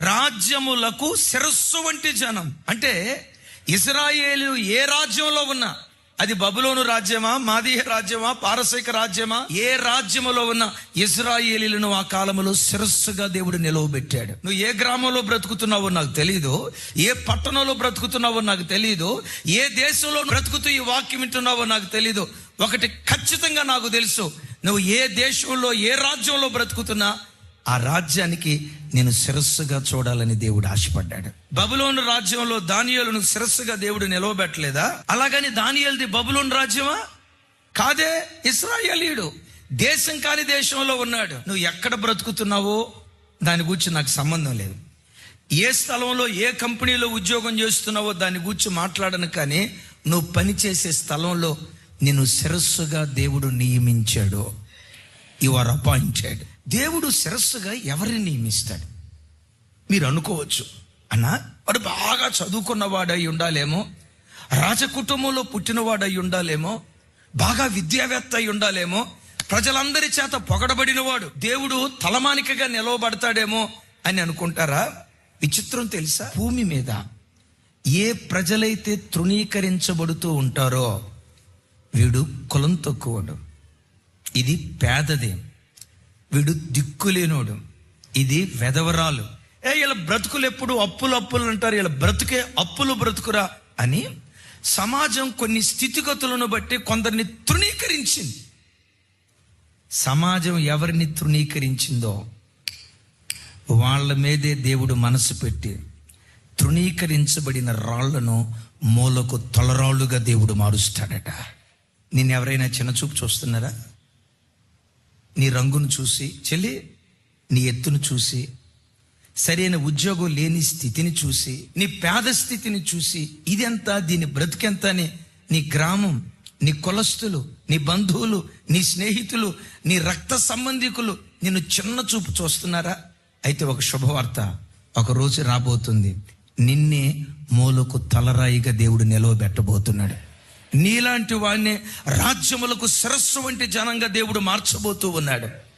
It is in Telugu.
రాజ్యములకు శిరస్సు వంటి జనం. అంటే ఇజ్రాయేలు ఏ రాజ్యంలో ఉన్నా అది బబులోను రాజ్యమా మాదీయ రాజ్యమా పారసీక రాజ్యమా ఏ రాజ్యములో ఉన్న ఇజ్రాయేలీలను ఆ కాలంలో శిరస్సుగా దేవుడు నిలవబెట్టాడు. నువ్వు ఏ గ్రామంలో బ్రతుకుతున్నావో నాకు తెలియదు ఏ పట్టణంలో బ్రతుకుతున్నావో నాకు తెలియదు ఏ దేశంలో బ్రతుకుతూ ఈ వాక్యం వింటున్నావో నాకు తెలియదు ఒకటి ఖచ్చితంగా నాకు తెలుసు నువ్వు ఏ దేశంలో ఏ రాజ్యంలో బ్రతుకుతున్నా ఆ రాజ్యానికి నేను శిరస్సుగా చూడాలని దేవుడు ఆశపడ్డాడు. బబులోను రాజ్యంలో దానియేలును శిరస్సుగా దేవుడు నిలవబెట్టలేదా? అలాగని దానియేలుది బబులోను రాజ్యమా? కాదే ఇస్రాయేలీయుడు దేశం కాని దేశంలో ఉన్నాడు. నువ్వు ఎక్కడ బ్రతుకుతున్నావో దాని గురించి నాకు సంబంధం లేదు. ఏ స్థలంలో ఏ కంపెనీలో ఉద్యోగం చేస్తున్నావో దాని గురించి మాట్లాడను కానీ నువ్వు పనిచేసే స్థలంలో నేను శిరస్సుగా దేవుడు నియమించాడు. యు ఆర్ అపాయింటెడ్ దేవుడు శిరస్సుగా ఎవరిని నియమిస్తాడు? మీరు అనుకోవచ్చు. అన్న వాడు బాగా చదువుకున్నవాడై ఉండాలేమో రాజకుటుంబంలో పుట్టినవాడై ఉండాలేమో బాగా విద్యావేత్త అయి ఉండాలేమో ప్రజలందరి చేత పొగడబడినవాడు దేవుడు తలమానికగా నిలవబడతాడేమో అని అనుకుంటారా? విచిత్రం తెలుసా? భూమి మీద ఏ ప్రజలైతే తృణీకరించబడుతూ ఉంటారో వీడు కులం తక్కువడు. ఇది పేదది. వీడు దిక్కులేనోడు. ఇది వెదవరాలు ఏ ఇలా బ్రతుకులు ఎప్పుడు అప్పులు అప్పులు అంటారు ఇలా బ్రతుకే అప్పులు బ్రతుకురా అని సమాజం కొన్ని స్థితిగతులను బట్టి కొందరిని తృణీకరించింది. సమాజం ఎవరిని తృణీకరించిందో వాళ్ళ మీదే దేవుడు మనసు పెట్టి తృణీకరించబడిన రాళ్ళను మూలకు తొలరాళ్ళుగా దేవుడు మారుస్తాడట. నేను ఎవరైనా చిన్న చూపు చూస్తున్నారా? నీ రంగును చూసి చెల్లి నీ ఎత్తును చూసి సరైన ఉద్యోగం లేని స్థితిని చూసి నీ పేద స్థితిని చూసి ఇదెంత దీని బ్రతికెంత అని నీ గ్రామం నీ కులస్తులు నీ బంధువులు నీ స్నేహితులు నీ రక్త సంబంధికులు నిన్ను చిన్న చూపు చూస్తున్నారా? అయితే ఒక శుభవార్త ఒక రోజు రాబోతుంది. నిన్నే మూలకు తలరాయిగా దేవుడు నిలవబెట్టబోతున్నాడు. నీలాంటి వాడిని రాజ్యములకు శిరస్సు వంటి జనంగా దేవుడు మార్చబోతూ ఉన్నాడు.